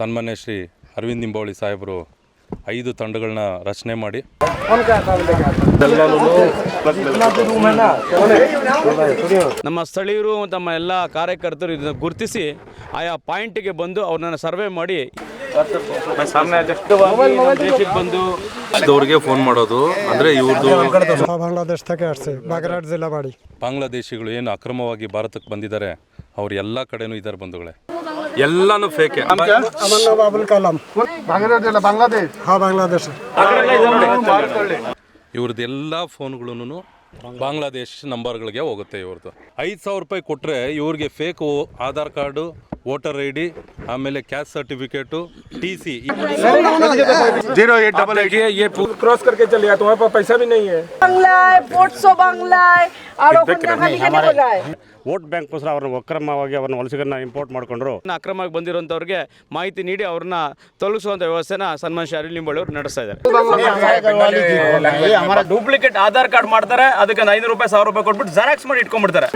ಸನ್ಮಾನ್ಯ ಶ್ರೀ ಅರವಿಂದ್ ನಿಂಬಾವಳಿ ಸಾಹೇಬರು ಐದು ತಂಡಗಳನ್ನ ರಚನೆ ಮಾಡಿ. ನಮ್ಮ ಸ್ಥಳೀಯರು ತಮ್ಮ ಎಲ್ಲ ಕಾರ್ಯಕರ್ತರು ಇದನ್ನು ಗುರುತಿಸಿ ಆಯಾ ಪಾಯಿಂಟಿಗೆ ಬಂದು ಅವ್ರನ್ನ ಸರ್ವೆ ಮಾಡಿ. ಬಂದು ಅವ್ರಿಗೆ ಫೋನ್ ಮಾಡೋದು ಅಂದರೆ ಇವ್ರದ್ದು বাংলাদেশ থেকে আসছে বাগেরহাট জেলা বাড়ি ಬಾಂಗ್ಲಾದೇಶಿಗಳು ಏನು ಅಕ್ರಮವಾಗಿ ಭಾರತಕ್ಕೆ ಬಂದಿದ್ದಾರೆ ಅವ್ರು ಎಲ್ಲ ಕಡೆನೂ ಇದ್ದಾರೆ ಬಂಧುಗಳೇ ಎಲ್ಲನೂ ಫೇಕೆ আমার নাম আবুল কালাম বাংলাদেশ হ্যাঁ বাংলাদেশ ಇವ್ರದ್ದು ಎಲ್ಲ ಫೋನ್ಗಳೂ ಬಾಂಗ್ಲಾದೇಶ್ ನಂಬರ್ಗಳಿಗೆ ಹೋಗುತ್ತೆ ಇವ್ರದ್ದು ಐದು ಸಾವಿರ ರೂಪಾಯಿ ಕೊಟ್ಟರೆ ಇವ್ರಿಗೆ fake Aadhaar card voter I D ಆಮೇಲೆ caste certificate T C zero eight double eight ये क्रॉस करके चले गया तुम्हारे पास पैसा भी नहीं है বাংলায় পড়ছো বাংলায় আর ওখানে খালি কেন বোঝায় ವೋಟ್ ಬ್ಯಾಂಕ್ಗೋಸ್ಕರ ಅವ್ರನ್ನ ಅಕ್ರಮವಾಗಿ ಅವ್ರನ್ನ ವಲಸಿಗರನ್ನ ಇಂಪೋರ್ಟ್ ಮಾಡ್ಕೊಂಡ್ರು ಅಕ್ರಮವಾಗಿ ಬಂದಿರೋಂಥವ್ರಿಗೆ ಮಾಹಿತಿ ನೀಡಿ ಅವ್ರನ್ನ ತೊಲಗಿಸುವಂಥ ವ್ಯವಸ್ಥೆನ ಸನ್ಮಾನ್ ಶ್ರೀ ಅರವಿಂದ್ ನಿಂಬಾಳಿ ಅವರು ನಡೆಸ್ತಾ ಇದ್ದಾರೆ ಡೂಪ್ಲಿಕೇಟ್ ಆಧಾರ್ ಕಾರ್ಡ್ ಮಾಡ್ತಾರೆ ಅದಕ್ಕೆ ಐನೂರು ರೂಪಾಯಿ ಸಾವಿರ ರೂಪಾಯಿ ಕೊಟ್ಬಿಟ್ಟು ಜೆರಾಕ್ಸ್ ಮಾಡಿ ಇಟ್ಕೊಂಡ್ಬಿಡ್ತಾರೆ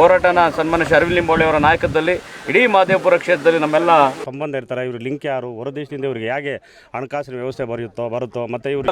ಹೋರಾಟನ ಸನ್ಮಾನ್ಯ ಶ್ರೀ ಅರವಿಂದ್ ನಿಂಬಾಳಿ ಅವರ ನಾಯಕತ್ವದಲ್ಲಿ ಇಡೀ ಮಾದೇವಪುರ ಕ್ಷೇತ್ರದಲ್ಲಿ ನಮ್ಮೆಲ್ಲ ಸಂಬಂಧ ಇರ್ತಾರೆ. ಇವರು ಲಿಂಕ್ ಯಾರು? ಹೊರದೇಶದಿಂದ ಇವ್ರಿಗೆ ಹೇಗೆ ಹಣಕಾಸಿನ ವ್ಯವಸ್ಥೆ ಬರೆಯುತ್ತೋ ಬರುತ್ತೋ? ಮತ್ತೆ ಇವ್ರು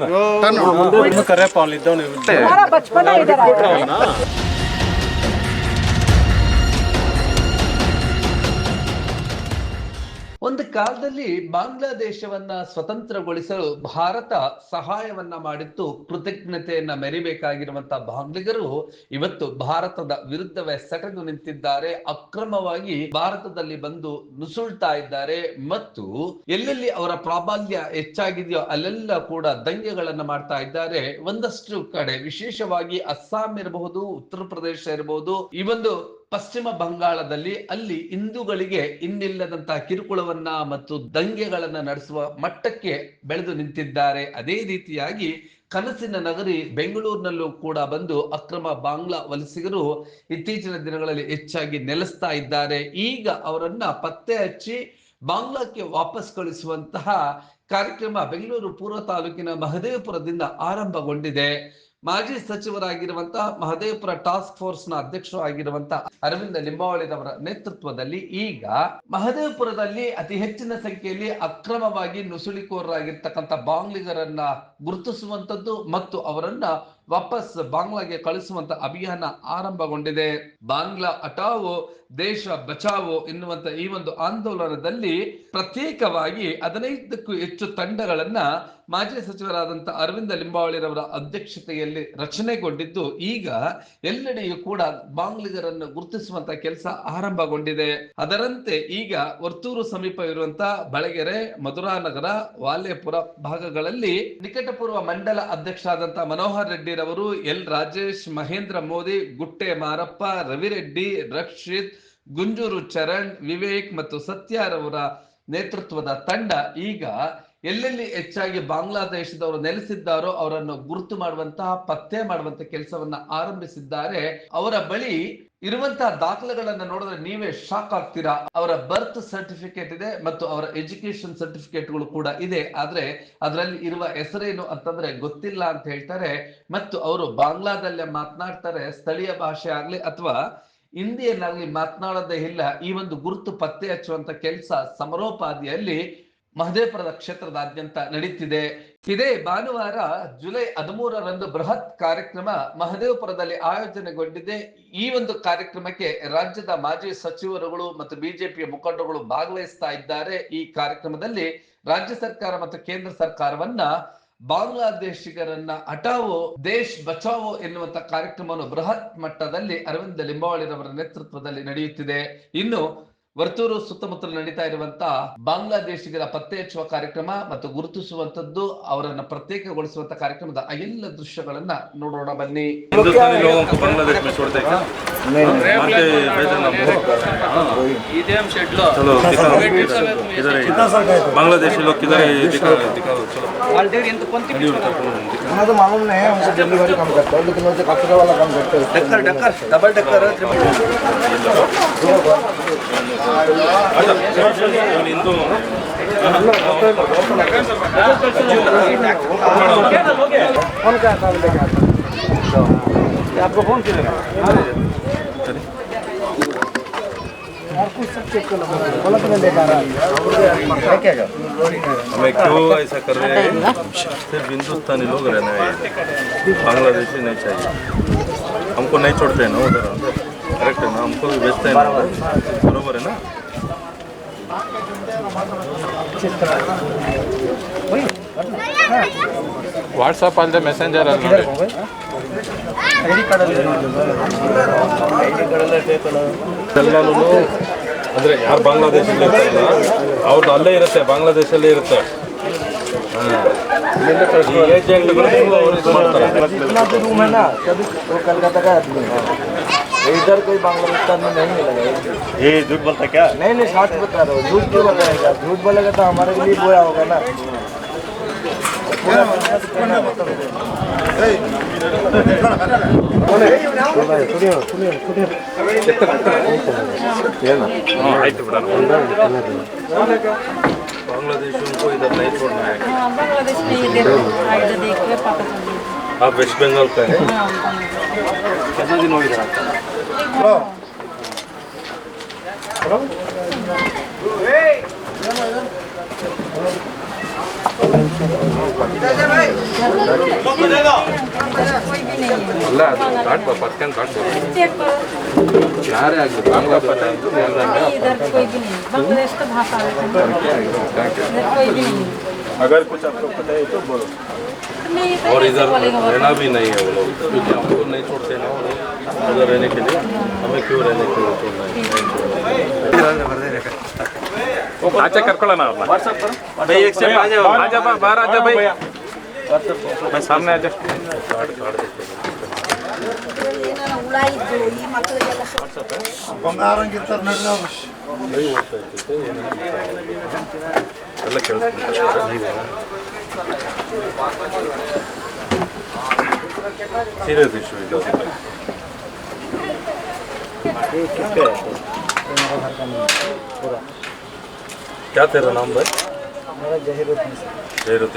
ಒಂದು ಕಾಲದಲ್ಲಿ ಬಾಂಗ್ಲಾದೇಶವನ್ನ ಸ್ವತಂತ್ರಗೊಳಿಸಲು ಭಾರತ ಸಹಾಯವನ್ನ ಮಾಡಿತ್ತು, ಕೃತಜ್ಞತೆಯನ್ನ ಮೆರಿಬೇಕಾಗಿರುವಂತಹ ಬಾಂಗ್ಲಿಗರು ಇವತ್ತು ಭಾರತದ ವಿರುದ್ಧವೇ ಸೆಟೆದು ನಿಂತಿದ್ದಾರೆ, ಅಕ್ರಮವಾಗಿ ಭಾರತದಲ್ಲಿ ಬಂದು ನುಸುಳ್ತಾ ಇದ್ದಾರೆ. ಮತ್ತು ಎಲ್ಲೆಲ್ಲಿ ಅವರ ಪ್ರಾಬಲ್ಯ ಹೆಚ್ಚಾಗಿದೆಯೋ ಅಲ್ಲೆಲ್ಲ ಕೂಡ ದಂಗೆಗಳನ್ನ ಮಾಡ್ತಾ ಇದ್ದಾರೆ. ಒಂದಷ್ಟು ಕಡೆ ವಿಶೇಷವಾಗಿ ಅಸ್ಸಾಂ ಇರಬಹುದು, ಉತ್ತರ ಪ್ರದೇಶ ಇರಬಹುದು, ಈ ಒಂದು ಪಶ್ಚಿಮ ಬಂಗಾಳದಲ್ಲಿ ಅಲ್ಲಿ ಹಿಂದೂಗಳಿಗೆ ಇನ್ನಿಲ್ಲದಂತಹ ಕಿರುಕುಳವನ್ನ ಮತ್ತು ದಂಗೆಗಳನ್ನ ನಡೆಸುವ ಮಟ್ಟಕ್ಕೆ ಬೆಳೆದು ನಿಂತಿದ್ದಾರೆ. ಅದೇ ರೀತಿಯಾಗಿ ಕನಸಿನ ನಗರಿ ಬೆಂಗಳೂರಿನಲ್ಲೂ ಕೂಡ ಬಂದು ಅಕ್ರಮ ಬಾಂಗ್ಲಾ ವಲಸಿಗರು ಇತ್ತೀಚಿನ ದಿನಗಳಲ್ಲಿ ಹೆಚ್ಚಾಗಿ ನೆಲೆಸ್ತಾ ಇದ್ದಾರೆ. ಈಗ ಅವರನ್ನ ಪತ್ತೆ ಹಚ್ಚಿ ಬಾಂಗ್ಲಾಕ್ಕೆ ವಾಪಸ್ ಕಳಿಸುವಂತಹ ಕಾರ್ಯಕ್ರಮ ಬೆಂಗಳೂರು ಪೂರ್ವ ತಾಲೂಕಿನ ಮಹದೇವಪುರದಿಂದ ಆರಂಭಗೊಂಡಿದೆ. ಮಾಜಿ ಸಚಿವರಾಗಿರುವಂತಹ ಮಹದೇವಪುರ ಟಾಸ್ಕ್ ಫೋರ್ಸ್ನ ಅಧ್ಯಕ್ಷರು ಆಗಿರುವಂತಹ ಅರವಿಂದ ಲಿಂಬಾವಳಿರವರ ನೇತೃತ್ವದಲ್ಲಿ ಈಗ ಮಹದೇವಪುರದಲ್ಲಿ ಅತಿ ಹೆಚ್ಚಿನ ಸಂಖ್ಯೆಯಲ್ಲಿ ಅಕ್ರಮವಾಗಿ ನುಸುಳಿಕೋರರಾಗಿರ್ತಕ್ಕಂಥ ಬಾಂಗ್ಲಿಗರನ್ನ ಗುರುತಿಸುವಂತದ್ದು ಮತ್ತು ಅವರನ್ನ ವಾಪಸ್ ಬಾಂಗ್ಲಾಗೆ ಕಳಿಸುವಂತ ಅಭಿಯಾನ ಆರಂಭಗೊಂಡಿದೆ. ಬಾಂಗ್ಲಾ ಹಟಾವೋ ದೇಶ ಬಚಾವೋ ಎನ್ನುವಂತ ಈ ಒಂದು ಆಂದೋಲನದಲ್ಲಿ ಪ್ರತ್ಯೇಕವಾಗಿ ಹದಿನೈದಕ್ಕೂ ಹೆಚ್ಚು ತಂಡಗಳನ್ನ ಮಾಜಿ ಸಚಿವರಾದಂತ ಅರವಿಂದ ಲಿಂಬಾವಳಿರವರ ಅಧ್ಯಕ್ಷತೆಯಲ್ಲಿ ರಚನೆಗೊಂಡಿದ್ದು ಈಗ ಎಲ್ಲೆಡೆಯೂ ಕೂಡ ಬಾಂಗ್ಲಿಗರನ್ನು ಗುರುತಿಸುವಂತ ಕೆಲಸ ಆರಂಭಗೊಂಡಿದೆ. ಅದರಂತೆ ಈಗ ವರ್ತೂರು ಸಮೀಪ ಇರುವಂತ ಬಳಗೆರೆ, ಮಧುರಾನಗರ ವಾಲ್ಯಪುರ ಭಾಗಗಳಲ್ಲಿ ನಿಕಟಪೂರ್ವ ಮಂಡಲ ಅಧ್ಯಕ್ಷರಾದಂತಹ ಮನೋಹರ್ ರೆಡ್ಡಿರವರು ಎಲ್ ರಾಜೇಶ್, ಮಹೇಂದ್ರ ಮೋದಿ, ಗುಟ್ಟೆ ಮಾರಪ್ಪ, ರವಿರೆಡ್ಡಿ, ರಕ್ಷಿತ್ ಗುಂಜೂರು ಚರಣ್, ವಿವೇಕ್ ಮತ್ತು ಸತ್ಯಾರವರ ನೇತೃತ್ವದ ತಂಡ ಈಗ ಎಲ್ಲೆಲ್ಲಿ ಹೆಚ್ಚಾಗಿ ಬಾಂಗ್ಲಾದೇಶದವರು ನೆಲೆಸಿದ್ದಾರೋ ಅವರನ್ನು ಗುರುತು ಮಾಡುವಂತಹ, ಪತ್ತೆ ಮಾಡುವಂತ ಕೆಲಸವನ್ನ ಆರಂಭಿಸಿದ್ದಾರೆ. ಅವರ ಬಳಿ ಇರುವಂತಹ ದಾಖಲೆಗಳನ್ನ ನೋಡಿದ್ರೆ ನೀವೇ ಶಾಕ್ ಆಗ್ತೀರಾ. ಅವರ ಬರ್ತ್ ಸರ್ಟಿಫಿಕೇಟ್ ಇದೆ ಮತ್ತು ಅವರ ಎಜುಕೇಶನ್ ಸರ್ಟಿಫಿಕೇಟ್ಗಳು ಕೂಡ ಇದೆ. ಆದ್ರೆ ಅದರಲ್ಲಿ ಇರುವ ಹೆಸರೇನು ಅಂತಂದ್ರೆ ಗೊತ್ತಿಲ್ಲ ಅಂತ ಹೇಳ್ತಾರೆ. ಮತ್ತು ಅವರು ಬಾಂಗ್ಲಾದಲ್ಲೇ ಮಾತನಾಡ್ತಾರೆ, ಸ್ಥಳೀಯ ಭಾಷೆ ಆಗ್ಲಿ ಅಥವಾ ಹಿಂದಿಯನ್ನಾಗ್ಲಿ ಮಾತನಾಡೋದೇ ಇಲ್ಲ ಈ ಒಂದು ಗುರುತು ಪತ್ತೆ ಹಚ್ಚುವಂತ ಕೆಲಸ ಸಮರೋಪಾದಿಯಲ್ಲಿ ಮಹದೇವಪುರದ ಕ್ಷೇತ್ರದಾದ್ಯಂತ ನಡೀತಿದೆ. ಇದೇ ಭಾನುವಾರ ಜುಲೈ ಹದಿಮೂರರಂದು ಬೃಹತ್ ಕಾರ್ಯಕ್ರಮ ಮಹದೇವಪುರದಲ್ಲಿ ಆಯೋಜನೆಗೊಂಡಿದೆ. ಈ ಒಂದು ಕಾರ್ಯಕ್ರಮಕ್ಕೆ ರಾಜ್ಯದ ಮಾಜಿ ಸಚಿವರುಗಳು ಮತ್ತು ಬಿಜೆಪಿಯ ಮುಖಂಡರುಗಳು ಭಾಗವಹಿಸ್ತಾ ಇದ್ದಾರೆ. ಈ ಕಾರ್ಯಕ್ರಮದಲ್ಲಿ ರಾಜ್ಯ ಸರ್ಕಾರ ಮತ್ತು ಕೇಂದ್ರ ಸರ್ಕಾರವನ್ನ ಬಾಂಗ್ಲಾದೇಶಿಗರನ್ನ ಅಟಾವೋ ದೇಶ್ ಬಚಾವೋ ಎನ್ನುವಂತ ಕಾರ್ಯಕ್ರಮವನ್ನು ಬೃಹತ್ ಮಟ್ಟದಲ್ಲಿ ಅರವಿಂದ ಲಿಂಬಾವಳಿರವರ ನೇತೃತ್ವದಲ್ಲಿ ನಡೆಯುತ್ತಿದೆ. ಇನ್ನು ವರ್ತೂರು ಸುತ್ತಮುತ್ತಲು ನಡೀತಾ ಇರುವಂತಹ ಬಾಂಗ್ಲಾದೇಶಿಗರ ಪತ್ತೆ ಹಚ್ಚುವ ಕಾರ್ಯಕ್ರಮ ಮತ್ತು ಗುರುತಿಸುವಂತದ್ದು ಅವರನ್ನ ಪ್ರತ್ಯೇಕಗೊಳಿಸುವಂತ ಕಾರ್ಯಕ್ರಮದ ಎಲ್ಲ ದೃಶ್ಯಗಳನ್ನ ನೋಡೋಣ ಬನ್ನಿ ಬಾಂಗ್ಲಾದೇಶ ಡಬಲ್ आपको फ़ोन किया हमें क्यों ऐसा कर रहे हैं। सिर्फ़ हिंदुस्तानी लोग रहना है। बांग्लादेशी नहीं चाहिए। हमको नहीं छोड़ते हैं ना उधर। करेक्ट है ना हमको भी बेचते हैं ना बरोबर है ना ವಾಟ್ಸಪ್ ಅಲ್ಲದೆ ಮೆಸೆಂಜರ್ ಅಲ್ಲಿ ನೋಡಿ ಎಲ್ಲನೂ ಅಂದರೆ ಯಾರು ಬಾಂಗ್ಲಾದೇಶದಲ್ಲಿ ಇರ್ತಾರಲ್ಲ ಅವ್ರದ್ದು ಅಲ್ಲೇ ಇರುತ್ತೆ ಬಾಂಗ್ಲಾದೇಶಲ್ಲೇ ಇರುತ್ತೆ ಈ ಏಜೆಂಟ್ಗಳು ಅವ್ರು ಇದು ಮಾಡ್ತಾರೆ इधर कोई बांग्लादेश में नहीं मिलेगा ये झूठ बोलता क्या? नहीं नहीं सच बता रहा हूँ झूठ क्यों बताएगा झूठ बोलेगा तो हमारे लिए बोया होगा ना। बांग्लादेश उनको इधर नहीं छोड़ना है बांग्लादेश में इधर आइडर आप वेस्ट बंगाल का है? कितना दिन हो गया? कोई भी नहीं है ಅಲ್ಲ ಅದು ಕಾಟ್ಬೋದು ಪರ್ಸ್ಕೊಂಡು ಕಾಟ್ಬೋದು चेक करो ಯಾರೇ ಆಗಲಿ ಬಾಂಗ್ಲಾದೇಶ इधर कोई भी नहीं है बांग्लादेश का भाषा है इधर कोई भी नहीं है अगर कुछ आपको पता है तो बोलो नहीं तो और कैसे इधर बोलेगा वो? रहना भी नहीं है वो लोग क्योंकि हमको नहीं छोड़ते ना वो लोग उधर रहने के लिए हमें क्यों रहने के लिए छोड़ना है नहीं छोड़ना है। ಆಚೆ ಕರ್ಕೊಳ್ಳೋಣ ಅವ್ರನ್ನ भाई एक से आ जाओ ಆಜಾ ಬಾ ಬಾರ ಆಜಾ ಬೈ मैं सामने आजा ಎಲ್ಲ सीरियस इशू है क्या तेरा नाम भाई? मेरा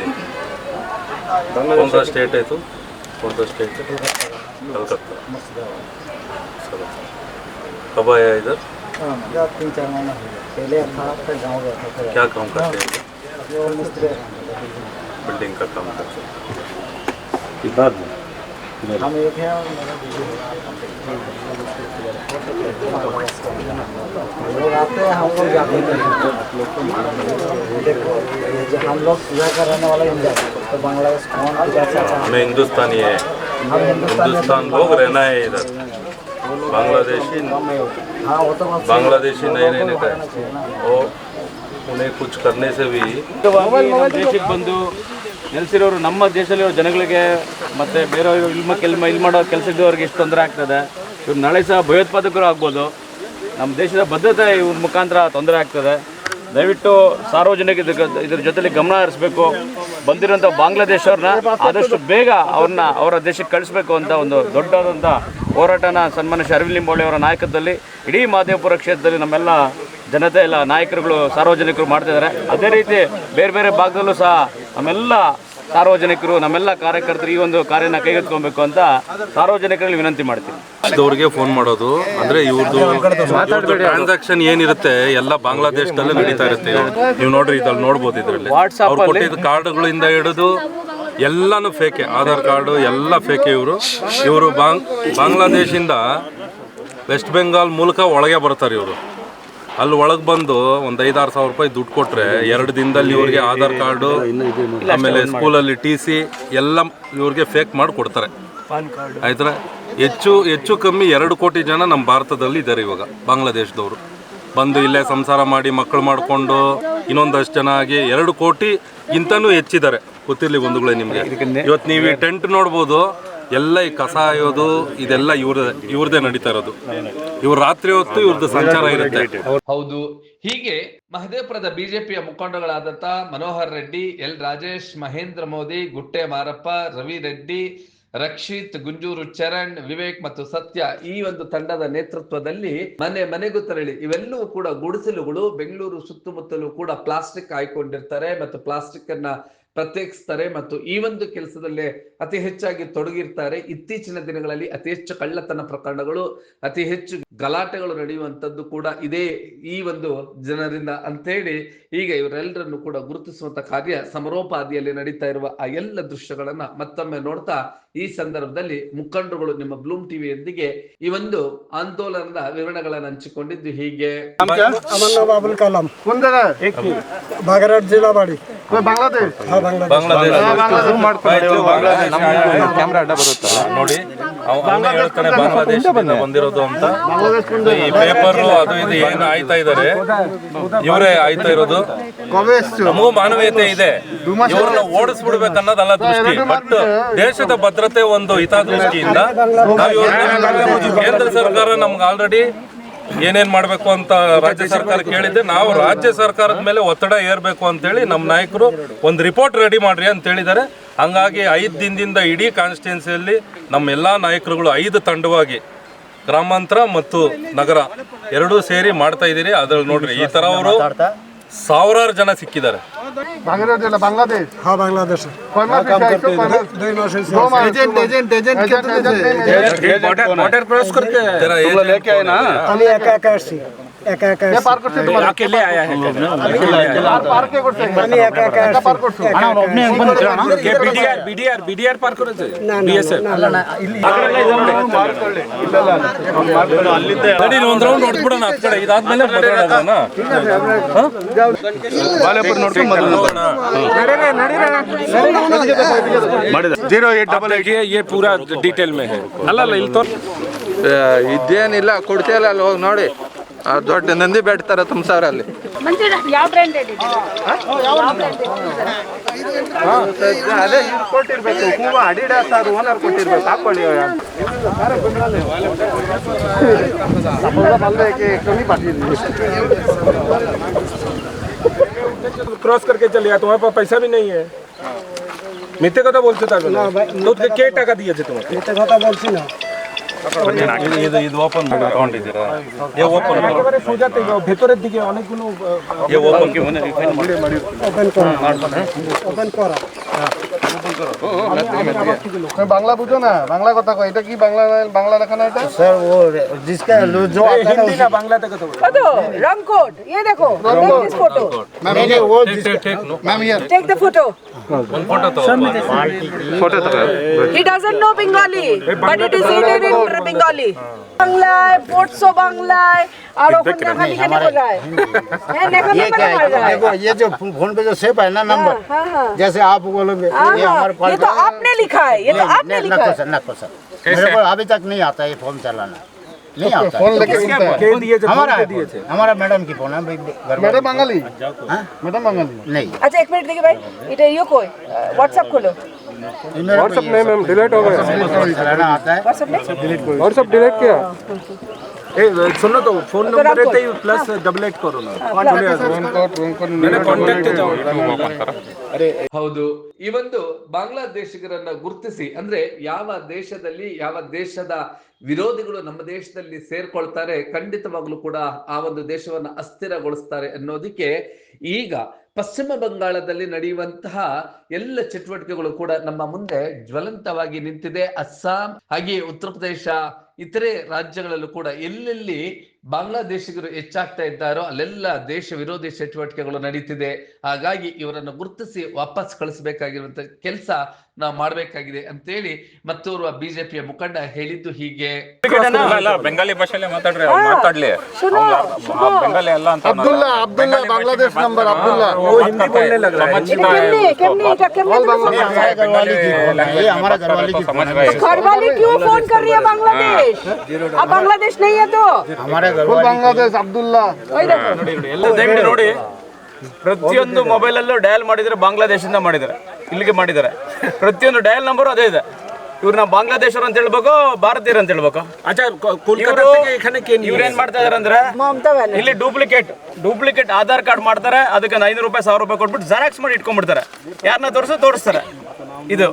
कौन सा स्टेट है तू? कौन सा स्टेट है? कलकत्ता। कब आया इधर? हाँ, तीन चार महीना पहले था गाँव गया था क्या काम करते हैं। बिल्डिंग का काम करते हैं। इधर हम एक हैं और मेरा हम लोग आते हैं हम लोग जाते हैं। देखो ये जो हम लोग यहाँ का रहने वाला इंडिया तो बांग्लादेश कौन किधर से आता है? हमें हिंदुस्तानी है हम हिंदुस्तान लोग रहना है इधर। बांग्लादेशी हाँ वो तो बांग्लादेशी नहीं रहने का है और ಪುಣೆ ಕುಚ್ ಕರ್ನೆ ಸೇವಿ ನಮ್ಮ ದೇಶಕ್ಕೆ ಬಂದು ನೆಲೆಸಿರೋರು ನಮ್ಮ ದೇಶದಲ್ಲಿರೋ ಜನಗಳಿಗೆ ಮತ್ತೆ ಬೇರೆ ಇಲ್ಮ ಕೆಲ್ಮ ಇಲ್ಲಿ ಮಾಡೋ ಕೆಲಸ ಇದ್ದವ್ರಿಗೆ ಎಷ್ಟು ತೊಂದರೆ ಆಗ್ತದೆ. ಇವ್ರು ನಾಳೆ ಸಹ ಭಯೋತ್ಪಾದಕರು ಆಗ್ಬೋದು. ನಮ್ಮ ದೇಶದ ಬದ್ಧತೆ ಇವ್ರ ಮುಖಾಂತರ ತೊಂದರೆ ಆಗ್ತದೆ. ದಯವಿಟ್ಟು ಸಾರ್ವಜನಿಕ ಇದ್ರ ಜೊತೆಲಿ ಗಮನ ಹರಿಸಬೇಕು. ಬಂದಿರೋಂಥ ಬಾಂಗ್ಲಾದೇಶವ್ರನ್ನ ಆದಷ್ಟು ಬೇಗ ಅವ್ರನ್ನ ಅವರ ದೇಶಕ್ಕೆ ಕಳಿಸ್ಬೇಕು ಅಂತ ಒಂದು ದೊಡ್ಡದಾದಂಥ ಹೋರಾಟನ ಸನ್ಮಾನ ಅರವಿಂದ್ ಲಿಂಬೋಳಿ ಅವರ ನಾಯಕತ್ವದಲ್ಲಿ ಇಡೀ ಮಾದೇವಪುರ ಕ್ಷೇತ್ರದಲ್ಲಿ ನಮ್ಮೆಲ್ಲ ಜನತೆ ಎಲ್ಲ ನಾಯಕರುಗಳು ಸಾರ್ವಜನಿಕರು ಮಾಡ್ತಿದ್ದಾರೆ ಅದೇ ರೀತಿ ಬೇರೆ ಬೇರೆ ಭಾಗದಲ್ಲೂ ಸಹ ನಮ್ಮೆಲ್ಲ ಸಾರ್ವಜನಿಕರು ನಮ್ಮೆಲ್ಲ ಕಾರ್ಯಕರ್ತರು ಈ ಒಂದು ಕಾರ್ಯನ ಕೈಗೆತ್ಕೊಬೇಕು ಅಂತ ಸಾರ್ವಜನಿಕರಲ್ಲಿ ವಿನಂತಿ ಮಾಡ್ತೀನಿ. ಅವ್ರಿಗೆ ಫೋನ್ ಮಾಡೋದು ಅಂದ್ರೆ ಇವ್ರದ್ದು ಟ್ರಾನ್ಸಾಕ್ಷನ್ ಏನಿರುತ್ತೆ ಎಲ್ಲ ಬಾಂಗ್ಲಾದೇಶದಲ್ಲೇ ನಡೀತಾ ಇರುತ್ತೆ ನೀವು ನೋಡ್ರಿ ಇದ್ರಲ್ಲಿ ನೋಡ್ಬೋದು ಇದ್ರಲ್ಲಿ. ಅವ್ರು ಕೊಟ್ಟಿದ್ದ ಕಾರ್ಡ್ಗಳಿಂದ ಹಿಡಿದು ಎಲ್ಲಾನು ಫೇಕೆ ಆಧಾರ್ ಕಾರ್ಡ್ ಎಲ್ಲ ಫೇಕೆ ಇವರು. ಇವರು ಬಾಂಗ್ ಬಾಂಗ್ಲಾದೇಶಿಂದ ವೆಸ್ಟ್ ಬೆಂಗಾಲ್ ಮೂಲಕ ಒಳಗೆ ಬರ್ತಾರೆ ಇವರು. ಅಲ್ಲಿ ಒಳಗೆ ಬಂದು ಒಂದು ಐದಾರು ಸಾವಿರ ರೂಪಾಯಿ ದುಡ್ಡು ಕೊಟ್ರೆ ಎರಡು ದಿನದಲ್ಲಿ ಇವ್ರಿಗೆ ಆಧಾರ್ ಕಾರ್ಡು ಆಮೇಲೆ ಸ್ಕೂಲಲ್ಲಿ ಟಿ ಸಿ ಎಲ್ಲ ಇವ್ರಿಗೆ ಫೇಕ್ ಮಾಡಿ ಕೊಡ್ತಾರೆ. ಆಯ್ತರ ಹೆಚ್ಚು ಹೆಚ್ಚು ಕಮ್ಮಿ ಎರಡು ಕೋಟಿ ಜನ ನಮ್ಮ ಭಾರತದಲ್ಲಿ ಇದ್ದಾರೆ ಇವಾಗ ಬಾಂಗ್ಲಾದೇಶದವರು. ಬಂದು ಇಲ್ಲೇ ಸಂಸಾರ ಮಾಡಿ ಮಕ್ಕಳು ಮಾಡಿಕೊಂಡು ಇನ್ನೊಂದಷ್ಟು ಜನ ಆಗಿ ಎರಡು ಕೋಟಿ ಇಂತನೂ ಹೆಚ್ಚಿದ್ದಾರೆ. ಗೊತ್ತಿರಲಿ ಬಂಧುಗಳೇ ನಿಮಗೆ. ಇವತ್ತು ನೀವು ಈ ಟೆಂಟ್ ನೋಡ್ಬೋದು ಎಲ್ಲ ಈ ಕಸ ಆಯೋದು ಇದೆಲ್ಲ ಇವ್ರ ಇವ್ರದೇ ನಡೀತಾ ಇರೋದು. ಇವ್ರ ರಾತ್ರಿ ಹೊತ್ತು ಇವ್ರದ್ದು ಸಂಚಾರ ಇರುತ್ತೆ. ಹೌದು. ಹೀಗೆ ಮಹದೇವಪುರದ ಬಿಜೆಪಿಯ ಮುಖಂಡಗಳಾದಂತ ಮನೋಹರ್ ರೆಡ್ಡಿ, ಎಲ್ ರಾಜೇಶ್, ಮಹೇಂದ್ರ ಮೋದಿ, ಗುಟ್ಟೆ ಮಾರಪ್ಪ, ರವಿ ರೆಡ್ಡಿ, ರಕ್ಷಿತ್, ಗುಂಜೂರು ಚರಣ್, ವಿವೇಕ್ ಮತ್ತು ಸತ್ಯ ಈ ಒಂದು ತಂಡದ ನೇತೃತ್ವದಲ್ಲಿ ಮನೆ ಮನೆಗೂ ತೆರಳಿ ಇವೆಲ್ಲವೂ ಕೂಡ ಗುಡಿಸಲುಗಳು, ಬೆಂಗಳೂರು ಸುತ್ತಮುತ್ತಲೂ ಕೂಡ ಪ್ಲಾಸ್ಟಿಕ್ ಹಾಯ್ಕೊಂಡಿರ್ತಾರೆ ಮತ್ತು ಪ್ಲಾಸ್ಟಿಕ್ ಅನ್ನ ಪ್ರತ್ಯೇಕಿಸ್ತಾರೆ ಮತ್ತು ಈ ಒಂದು ಕೆಲಸದಲ್ಲೇ ಅತಿ ಹೆಚ್ಚಾಗಿ ತೊಡಗಿರ್ತಾರೆ. ಇತ್ತೀಚಿನ ದಿನಗಳಲ್ಲಿ ಅತಿ ಹೆಚ್ಚು ಕಳ್ಳತನ ಪ್ರಕರಣಗಳು ಅತಿ ಹೆಚ್ಚು ಗಲಾಟೆಗಳು ನಡೆಯುವಂಥದ್ದು ಕೂಡ ಇದೇ ಈ ಒಂದು ಜನರಿಂದ ಅಂತೇಳಿ ಈಗ ಇವರೆಲ್ಲರನ್ನು ಕೂಡ ಗುರುತಿಸುವಂತ ಕಾರ್ಯ ಸಮರೋಪಾದಿಯಲ್ಲಿ ನಡೀತಾ ಇರುವ ಆ ಎಲ್ಲ ದೃಶ್ಯಗಳನ್ನ ಮತ್ತೊಮ್ಮೆ ನೋಡ್ತಾ ಈ ಸಂದರ್ಭದಲ್ಲಿ ಮುಖಂಡರುಗಳು ನಿಮ್ಮ ಬ್ಲೂಮ್ ಟಿವಿಯೊಂದಿಗೆ ಈ ಒಂದು ಆಂದೋಲನದ ವಿವರಣಗಳನ್ನು ಹಂಚಿಕೊಂಡಿದ್ದು ಹೀಗೆ. ಬಾಗರಾಟ್ ಜಿಲ್ಲಾ ಬಾಡಿ ಬಾಂಗ್ಲಾದೇಶ್. ನೋಡಿ ಅವನೇ ಹೇಳ್ತಾನೆ ಬಾಂಗ್ಲಾದೇಶದಿಂದ ಬಂದಿರೋದು ಅಂತ. ಈ ಪೇಪರ್ ಅದು ಇದು ಏನು ಆಯ್ತಾ ಇದಾರೆ ಇವರೇ ಆಯ್ತಾ ಇರೋದು? ನಮಗೂ ಮಾನವೀಯತೆ ಇದೆ. ಇವ್ರನ್ನ ಓಡಿಸ್ಬಿಡ್ಬೇಕನ್ನೋದಲ್ಲ ದೃಷ್ಟಿ. ಬಟ್ ದೇಶದ ಭದ್ರತೆ ಒಂದು ಹಿತದೃಷ್ಟಿಯಿಂದ ನಾವು ಕೇಂದ್ರ ಸರ್ಕಾರ ನಮ್ಗೆ ಆಲ್ರೆಡಿ ಏನೇನ್ ಮಾಡಬೇಕು ಅಂತ ರಾಜ್ಯ ಸರ್ಕಾರ ಕೇಳಿದ್ದೆ. ನಾವು ರಾಜ್ಯ ಸರ್ಕಾರದ ಮೇಲೆ ಒತ್ತಡ ಏರ್ಬೇಕು ಅಂತೇಳಿ ನಮ್ಮ ನಾಯಕರು ಒಂದು ರಿಪೋರ್ಟ್ ರೆಡಿ ಮಾಡ್ರಿ ಅಂತ ಹೇಳಿದ್ದಾರೆ. ಹಂಗಾಗಿ ಐದು ದಿನದಿಂದ ಇಡೀ ಕಾನ್ಸ್ಟಿಟ್ಯೂನ್ಸಿಯಲ್ಲಿ ನಮ್ಮ ಎಲ್ಲಾ ನಾಯಕರುಗಳು ಐದು ತಂಡವಾಗಿ ಗ್ರಾಮಾಂತರ ಮತ್ತು ನಗರ ಎರಡೂ ಸೇರಿ ಮಾಡ್ತಾ ಇದ್ದೀರಿ. ಅದ್ರಲ್ಲಿ ನೋಡ್ರಿ, ಈ ತರ ಅವರು ಸಾವಿರಾರು ಜನ ಸಿಕ್ಕಿದ್ದಾರೆ. ಬಾಂಗ್ಲಾದೇಶ ಹಾ ಬಾಂಗ್ಲಾದೇಶ. একা একা ಅಲ್ಲ, ಜೀರೋ ಏಟ್ ಡಬಲ್ देखिए ये पूरा डिटेल में ಇಲ್ಲಿ ತೋರ್ ಇದೇನಿಲ್ಲ ಕೊಡ್ತೀಯಲ್ಲ ಅಲ್ಲಿ ಹೋಗಿ ನೋಡಿ ದೊಡ್ಡ ನಂದಿ ಬೆಟ್ಟತರ ತುಂಬ क्रॉस करके चले जाए तुम्हारे पास पैसा भी नहीं है। मित्र कथा बोलते तो था ना तो के टाका दिए थे तुम्हें ಇದು ಇದು ಇದು ಓಪನ್ ತಗೊಂಡಿದ್ದೀರಾ ಏ ಓಪನ್ একেবারে সোজা থেকে ভেতরের দিকে অনেকগুলো আহ, ಏ ಓಪನ್ ওপেন করা ওপেন করা বাংলা বুঝো না বাংলা কথা কয় এটা কি বাংলা বাংলা লেখা না এটা স্যার ও जिसका जो आता है हिंदी ना बांग्ला तक तो तो रंग कोड ये देखो दिस फोटो मैंने वो ma'am here take the photo one photo to photo to he doesn't know bengali but it is written in bengali বাংলায় পোর্টসো বাংলায় तो ये जो फ़ोन पे जो सेव है ना हाँ, नंबर हाँ, हाँ। जैसे आप बोलोगे ये हमारे तो आपने लिखा है ये तो आपने लिखा है। नको सर। मेरे को अभी तक नहीं आता ये फ़ोन चलाना। नहीं तो आता। फ़ोन तो लेके दिए हमारा दिए थे। हमारा मैडम की फ़ोन है भाई मैडम मंगली मैडम मंगली नहीं। अच्छा एक मिनट देखिए भाई इटा यो कोई व्हाट्सएप खोलो। व्हाट्सएप नहीं मैम डिलीट हो गया व्हाट्सएप आता है। व्हाट्सएप डिलीट किया? ए सुनो तो फोन तो नंबर राम है तो प्लस डबल एट करो ना मैंने कांटेक्ट ಹೌದು ಈ ಒಂದು ಬಾಂಗ್ಲಾದೇಶಿಗರನ್ನ ಗುರುತಿಸಿ ಅಂದ್ರೆ ಯಾವ ದೇಶದಲ್ಲಿ ಯಾವ ದೇಶದ ವಿರೋಧಿಗಳು ನಮ್ಮ ದೇಶದಲ್ಲಿ ಸೇರ್ಕೊಳ್ತಾರೆ ಖಂಡಿತವಾಗ್ಲೂ ಕೂಡ ಆ ಒಂದು ದೇಶವನ್ನ ಅಸ್ಥಿರಗೊಳಿಸ್ತಾರೆ ಅನ್ನೋದಕ್ಕೆ ಈಗ ಪಶ್ಚಿಮ ಬಂಗಾಳದಲ್ಲಿ ನಡೆಯುವಂತಹ ಎಲ್ಲ ಚಟುವಟಿಕೆಗಳು ಕೂಡ ನಮ್ಮ ಮುಂದೆ ಜ್ವಲಂತವಾಗಿ ನಿಂತಿದೆ ಅಸ್ಸಾಂ ಹಾಗೆ ಉತ್ತರ ಪ್ರದೇಶ ಇತರೆ ರಾಜ್ಯಗಳಲ್ಲೂ ಕೂಡ ಎಲ್ಲೆಲ್ಲಿ ಬಾಂಗ್ಲಾದೇಶಿಗರು ಹೆಚ್ಚಾಗ್ತಾ ಇದ್ದಾರೋ ಅಲ್ಲೆಲ್ಲ ದೇಶ ವಿರೋಧಿ ಚಟುವಟಿಕೆಗಳು ನಡೀತಿದೆ. ಹಾಗಾಗಿ ಇವರನ್ನು ಗುರುತಿಸಿ ವಾಪಸ್ ಕಳಿಸಬೇಕಾಗಿರುವಂತ ಕೆಲಸ ನಾವು ಮಾಡಬೇಕಾಗಿದೆ ಅಂತೇಳಿ ಮತ್ತೋರ್ವ ಬಿಜೆಪಿಯ ಮುಖಂಡ ಹೇಳಿದ್ದು ಹೀಗೆ. ಬೆಂಗಾಲಿ ಭಾಷೆಯಲ್ಲೇ ಮಾತಾಡ್ರಿ ಮಾತಾಡ್ಲಿ. ಬೆಂಗಾಲಿ ನಂಬರ್ ಅಬ್ದುಲ್ಲಾ. लग ಬಾಂಗ್ಲಾದೇಶ್ ಅಬ್ದುಲ್ಲಾ. ನೋಡಿ ಪ್ರತಿಯೊಂದು ಮೊಬೈಲ್ ಅಲ್ಲೂ ಡಯಲ್ ಮಾಡಿದ್ರೆ ಬಾಂಗ್ಲಾದೇಶದಿಂದ ಮಾಡಿದ್ದಾರೆ. ಇಲ್ಲಿಗೆ ಮಾಡಿದ್ದಾರೆ. ಪ್ರತಿಯೊಂದು ಡಯಲ್ ನಂಬರ್ ಅದೇ ಇದೆ. ಇವ್ರು ನಾವು ಬಾಂಗ್ಲಾದೇಶರು ಅಂತ ಹೇಳ್ಬೇಕು ಭಾರತೀಯರು ಅಂತ ಹೇಳ್ಬೇಕು. ಇವ್ರೇನ್ ಮಾಡ್ತಾ ಇದಾರೆ ಅಂದ್ರೆ ಇಲ್ಲಿ ಡೂಪ್ಲಿಕೇಟ್ ಡೂಪ್ಲಿಕೇಟ್ ಆಧಾರ್ ಕಾರ್ಡ್ ಮಾಡ್ತಾರೆ ಅದಕ್ಕೆ ಐನೂರು ರೂಪಾಯಿ ಸಾವಿರ ರೂಪಾಯಿ ಕೊಟ್ಬಿಟ್ಟು ಜೆರಾಕ್ಸ್ ಮಾಡಿ ಇಟ್ಕೊಂಡ್ಬಿಡ್ತಾರೆ. ಯಾರನ್ನ ತೋರಿಸೋ ತೋರಿಸ್ತಾರೆ. ಇದು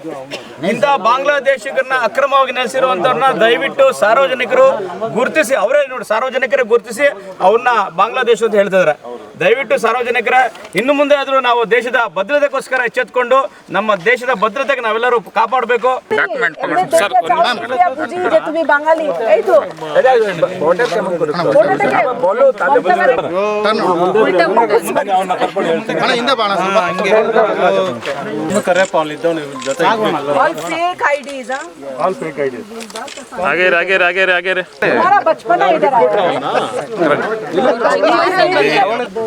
ಇಂಥ ಬಾಂಗ್ಲಾದೇಶಿಗರನ್ನ ಅಕ್ರಮವಾಗಿ ನೆಲೆಸಿರುವಂತವ್ರನ್ನ ದಯವಿಟ್ಟು ಸಾರ್ವಜನಿಕರು ಗುರುತಿಸಿ, ಅವರೇ ನೋಡಿ ಸಾರ್ವಜನಿಕರೇ ಗುರುತಿಸಿ ಅವ್ರನ್ನ ಬಾಂಗ್ಲಾದೇಶ ಅಂತ ಹೇಳ್ತಿದ್ದಾರೆ ದಯವಿಟ್ಟು ಸಾರ್ವಜನಿಕರ ಇನ್ನು ಮುಂದೆ ಆದರೂ ನಾವು ದೇಶದ ಭದ್ರತೆಗೋಸ್ಕರ ಎಚ್ಚೆತ್ಕೊಂಡು ನಮ್ಮ ದೇಶದ ಭದ್ರತೆಗೆ ನಾವೆಲ್ಲರೂ ಕಾಪಾಡಬೇಕು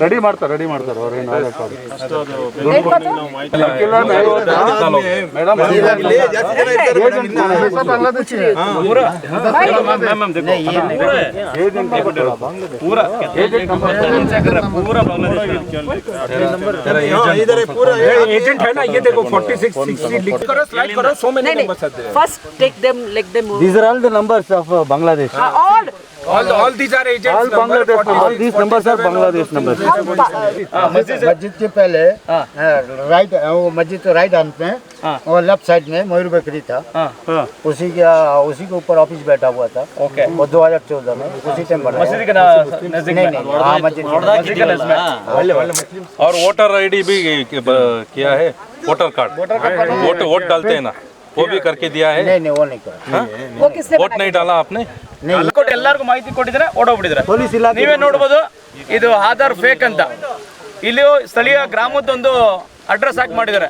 ರೆಡಿ ಮಾಡ್ತಾರೆ ರೆಡಿ ಮಾಡ್ತಾರೆ ಅವ್ರೇನು डेट कत एजेंट है ना ये देखो 46 60 लिख करो स्लाइड करो सो मेनी नहीं नंबर्स आते नहीं हैं first take them let them These are all the numbers of uh, Bangladesh. All all all these are agents All Bangladesh. All these numbers are Bangladesh numbers. मस्जिद के पहले right वो मस्जिद के राइट हैंड में और लेफ़्ट साइड में मयूर bakery था। उसी के उसी के ऊपर ऑफ़िस बैठा हुआ था। ओके वो 2014 में उसी टाइम बना मस्जिद के नज़दीक नहीं नहीं हाँ मस्जिद के मस्जिद के नज़दीक में। और वोटर आईडी भी किया है? वोटर कार्ड वोट वोट डालते हैं ना। वो भी करके दिया है नहीं नहीं वो नहीं करा वो किसने वोट नहीं डाला आपने ಕೊಟ್ಟು ಎಲ್ಲರಿಗೂ ಮಾಹಿತಿ ಕೊಟ್ಟಿದ್ರೆ ಓಡೋಗ್ಬಿಟ್ಟಿದ್ರೆ ನೀವೇ ನೋಡ್ಬೋದು ಇದು ಆಧಾರ್ ಫೇಕ್ ಅಂತ ಇಲ್ಲಿ ಸ್ಥಳೀಯ ಗ್ರಾಮದೊಂದು ಅಡ್ರೆಸ್ ಹಾಕಿ ಮಾಡಿದ್ದಾರೆ